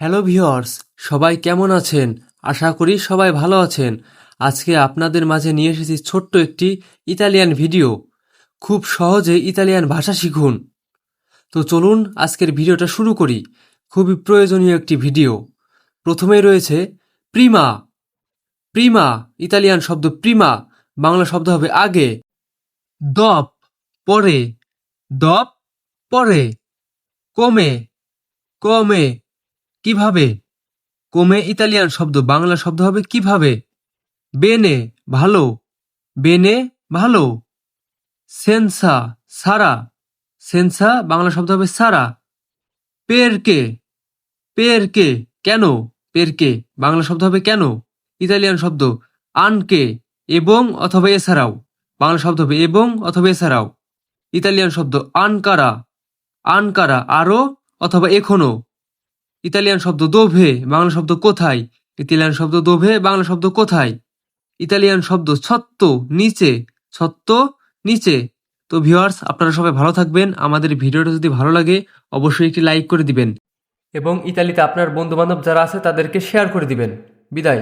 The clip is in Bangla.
হ্যালো ভিওর্স সবাই কেমন আছেন? আশা করি সবাই ভালো আছেন। আজকে আপনাদের মাঝে নিয়ে এসেছি ছোট্ট একটি ইতালিয়ান ভিডিও। খুব সহজে ইতালিয়ান ভাষা শিখুন। তো চলুন আজকের ভিডিওটা শুরু করি। খুবই প্রয়োজনীয় একটি ভিডিও। প্রথমেই রয়েছে প্রিমা। প্রিমা, ইতালিয়ান শব্দ প্রিমা, বাংলা শব্দ হবে আগে। দপ, পরে। দপ, পরে। কমে। কমে। কীভাবে? কমে ইতালিয়ান শব্দ, বাংলা শব্দ হবে কীভাবে? বেনে, ভালো। বেনে, ভালো। সেন্সা, সারা। সেন্সা, বাংলা শব্দ হবে সারা। পেরকে পেরকে, কেন? পেরকে, বাংলা শব্দ হবে কেন? ইতালিয়ান শব্দ, আনকে, এবং অথবা এছাড়াও। বাংলা শব্দ হবে এবং অথবা এছাড়াও। ইতালিয়ান শব্দ, আনকারা। আনকারা, আরও অথবা এখনও। ইতালিয়ান শব্দ দোভে, বাংলা শব্দ কোথায়? ইতালিয়ান শব্দ দোভে, বাংলা শব্দ কোথায়? ইতালিয়ান শব্দ ছত্ত, নিচে। ছত্ত, নিচে। তো ভিওয়ার্স আপনারা সবাই ভালো থাকবেন। আমাদের ভিডিওটা যদি ভালো লাগে, অবশ্যই একটি লাইক করে দিবেন। এবং ইতালিতে আপনার বন্ধুবান্ধব যারা আছে, তাদেরকে শেয়ার করে দিবেন। বিদায়।